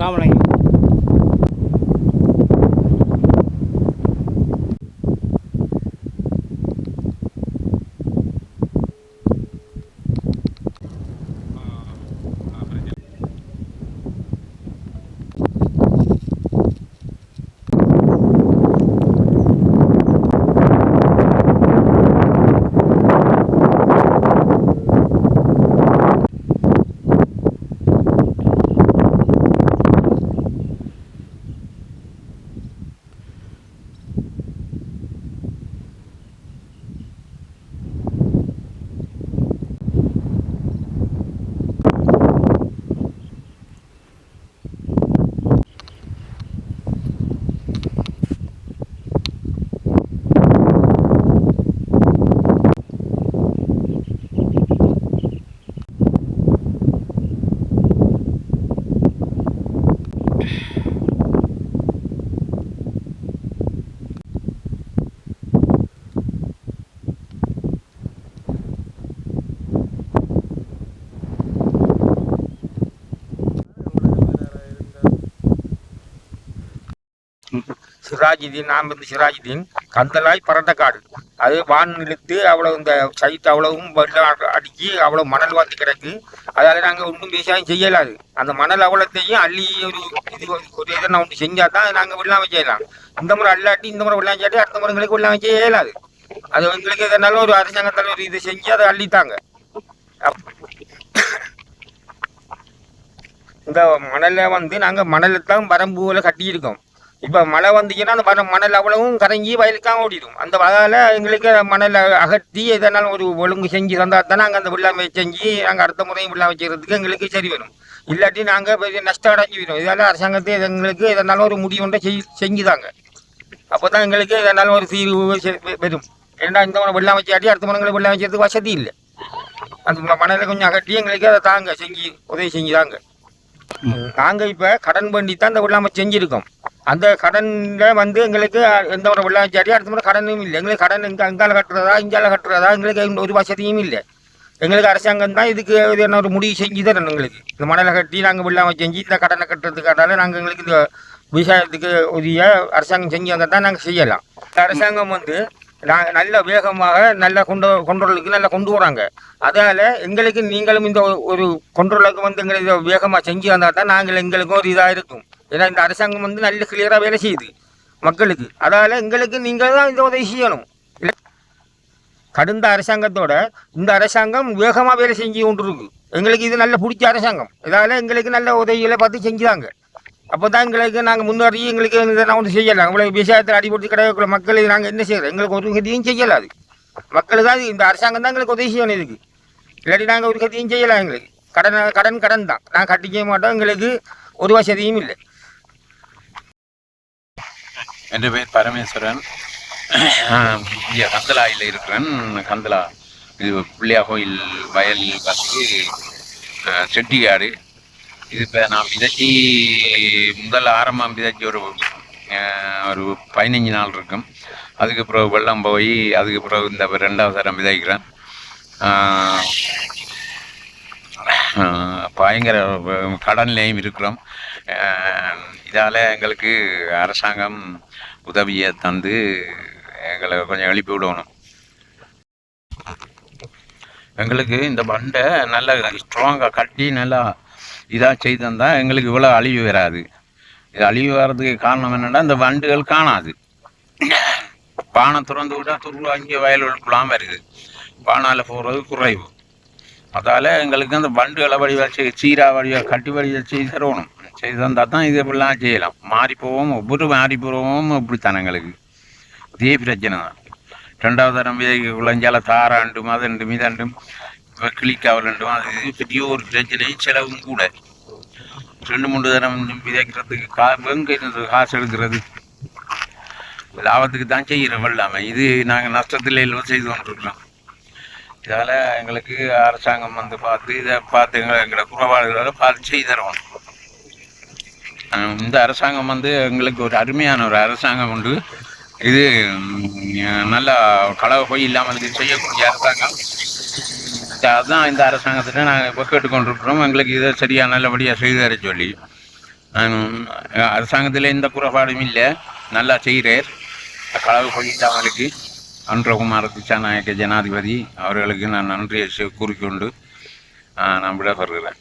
அஸ்ஸலாமு சிராஜுதீன் நான் வந்து சிராஜுதீன் கந்தலாய் பறந்த காடு அது வான் இழுத்து அவ்வளவு இந்த சைத்து அவ்வளவும் அடிக்கி அவ்வளவு மணல் வந்து கிடக்கு. அதால நாங்கள் ஒன்றும் விவசாயம் செய்யலாது. அந்த மணல் அவ்வளோத்தையும் அள்ளி ஒரு இது ஒரு- இதை நான் ஒன்று செஞ்சா தான் நாங்கள் வெள்ளாமை செய்யலாம். இந்த முறை அல்லாட்டி இந்த முறை வெள்ளாமை செய்யாட்டி அடுத்த முறை எங்களுக்கு வெள்ளாமை செய்ய இயலாது அது எங்களுக்கு எதனாலும் ஒரு அரசாங்கத்தால் ஒரு இது செஞ்சு அதை அள்ளித்தாங்க இந்த மணலை வந்து நாங்கள் மணலை தான் வரம்புகளை கட்டியிருக்கோம். இப்போ மழை வந்துச்சுன்னா அந்த மணல் மணல் அவ்வளவும் கரைஞ்சி வயலுக்காக ஓடிடும். அந்த வகையில் எங்களுக்கு மணலை அகற்றி எதனாலும் ஒரு ஒழுங்கு செஞ்சு தந்தால் தான் நாங்கள் அந்த வெள்ளாமை செஞ்சு நாங்கள் அடுத்த முறையும் வெள்ளாமை செய்கிறதுக்கு எங்களுக்கு சரி வரும். இல்லாட்டி நாங்கள் பெரிய நஷ்டம் அடைஞ்சு விடும் இதால் அரசாங்கத்தை எங்களுக்கு எதனாலும் ஒரு முடிவு ஒன்றை செய் செஞ்சுதாங்க. அப்போ தான் எங்களுக்கு எதனாலும் ஒரு தீர்வு வரும் ஏன்னா இந்த முறை வெள்ளாமை செய்யாட்டி அடுத்த முறை வெள்ளாமை செய்யறதுக்கு வசதி இல்லை. அந்த மணலை கொஞ்சம் அகற்றி எங்களுக்கு அதை தாங்க செஞ்சு உதவி செஞ்சு தாங்க நாங்கள் இப்போ கடன் பண்ணி தான் இந்த வெள்ளாமை செஞ்சுருக்கோம். அந்த கடனில் வந்து எங்களுக்கு எந்த ஒரு வெள்ளாமை சரி அடுத்த முறை கடனும் இல்லை. எங்களுக்கு கடன் இங்கே அங்கால கட்டுறதா இங்கால கட்டுறதா எங்களுக்கு ஒரு வசதியும் இல்லை. எங்களுக்கு அரசாங்கம் தான் இதுக்கு இது என்ன ஒரு முடிவு செஞ்சு தரணும் எங்களுக்கு. இந்த மணலை கட்டி நாங்கள் வெள்ளாமை செஞ்சு இந்த கடனை கட்டுறதுக்காக நாங்கள் எங்களுக்கு இந்த விவசாயத்துக்கு உரிய அரசாங்கம் செஞ்சு வந்தால் தான் நாங்கள் செய்யலாம். இந்த அரசாங்கம் வந்து நான் நல்ல வேகமாக நல்ல கொண்டு கொண்டோலுக்கு நல்லா கொண்டு வராங்க. அதனால் எங்களுக்கு நீங்களும் இந்த ஒரு- ஒரு வந்து எங்களுக்கு வேகமாக செஞ்சு வந்தால் தான் நாங்கள் எங்களுக்கும் ஒரு இதாக இருக்கும். ஏன்னா இந்த அரசாங்கம் வந்து நல்ல கிளியராக வேலை செய்யுது மக்களுக்கு. அதால் எங்களுக்கு நீங்கள் தான் இந்த உதவி செய்யணும். இல்லை. கடந்த அரசாங்கத்தோட இந்த அரசாங்கம் வேகமாக வேலை செஞ்சு கொண்டு இருக்கு எங்களுக்கு இது நல்ல பிடிச்ச அரசாங்கம். இதால் எங்களுக்கு நல்ல உதவிகளை பார்த்து செஞ்சுதாங்க. அப்போ தான் எங்களுக்கு நாங்கள் முன்னேறி எங்களுக்கு இதெல்லாம் ஒன்று செய்யலாம். இவ்வளோ விவசாயத்தில் அடிபட்டு கிடையாது மக்களுக்கு நாங்கள் என்ன செய்கிறோம் எங்களுக்கு ஒரு கதியும் செய்யலாது மக்களுக்கு தான் இந்த அரசாங்கம் தான் எங்களுக்கு உதவி செய்யணும் இதுக்கு. இல்லாட்டி நாங்கள் ஒரு கதியும் செய்யலாம் எங்களுக்கு. கடன் கடன் கடன் தான் நாங்கள் கட்டிக்க மாட்டோம். எங்களுக்கு ஒரு வசதியும் இல்லை. என் பேர் பரமேஸ்வரன். இங்கே கந்தலாயில் இருக்கிறேன் கந்தலா. இது பிள்ளையா கோயில் வயல் வந்து அஹ், செட்டிக்காடு இது இப்போ நான் விதைச்சி முதல் ஆரம்பம் விதைச்சி ஒரு ஒரு பதினஞ்சு நாள் இருக்கும். அதுக்கு பிறகு வெள்ளம் போய் அதுக்கு பிறகு இந்த ரெண்டாவது தரம் விதைக்கிறேன். பயங்கர கடன்லேயும் இருக்கிறோம். இதால் எங்களுக்கு அரசாங்கம் உதவியை தந்து எங்களை கொஞ்சம் எழுப்பி விடணும். எங்களுக்கு இந்த பண்டை நல்ல ஸ்ட்ராங்காக கட்டி நல்லா இதாக செய்து தந்தால் எங்களுக்கு இவ்வளோ அழிவு வராது. இது அழிவு வர்றதுக்கு காரணம் என்னென்னா இந்த வண்டுகள் காணாது. பானை திறந்து விட்டால் துருவா இங்கே வயல்களுக்குலாம் வருது. பானால் போகிறது குறைவு. அதால் எங்களுக்கு அந்த பண்டுகளை வடிவாக செய் சீரா வடிவாக கட்டி வடிவாக செய்து தரணும். செய்து தந்தால் தான் இது இப்படிலாம் செய்யலாம். மாறிப்போவோம் ஒவ்வொரு மாறிப்போவோம் இப்படித்தான் எங்களுக்கு. இதே பிரச்சனை தான். ரெண்டாவது தரம் விதைக்கு குழஞ்சால தாராண்டும் அதண்டும் கிளிக்காவல் ரெண்டும் அது பெரிய ஒரு பிரச்சனை செலவும் கூட. ரெண்டு மூணு தரம் விதைக்கிறதுக்கு கா எங்கே இருந்தது காசு எடுக்கிறது? லாபத்துக்கு தான் செய்கிறோம் வெள்ளாமை இது நாங்கள் நஷ்டத்தில் எல்லாம் செய்து கொண்டிருக்கிறோம். இதால் எங்களுக்கு அரசாங்கம் வந்து பார்த்து இதை பார்த்து எங்களை எங்களை குறைபாடுகளை பார்த்து செய்து தருவோம். இந்த அரசாங்கம் வந்து எங்களுக்கு ஒரு அருமையான ஒரு அரசாங்கம் உண்டு. இது நல்லா களவு போய் இல்லாமல் இது செய்யக்கூடிய அரசாங்கம். அதுதான் இந்த அரசாங்கத்தில் நாங்கள் இப்போ கேட்டுக்கொண்டிருக்கிறோம். எங்களுக்கு இதை சரியாக நல்லபடியாக செய்து தர சொல்லி. அரசாங்கத்தில் எந்த குறைபாடும் இல்லை. நல்லா செய்கிறார் களவு இல்லாமலுக்கு. அன்றகுமார திசாநாயக்க ஜனாதிபதி அவர்களுக்கு நான் நன்றியை கூறிக்கொண்டு நான் விட வருகிறேன்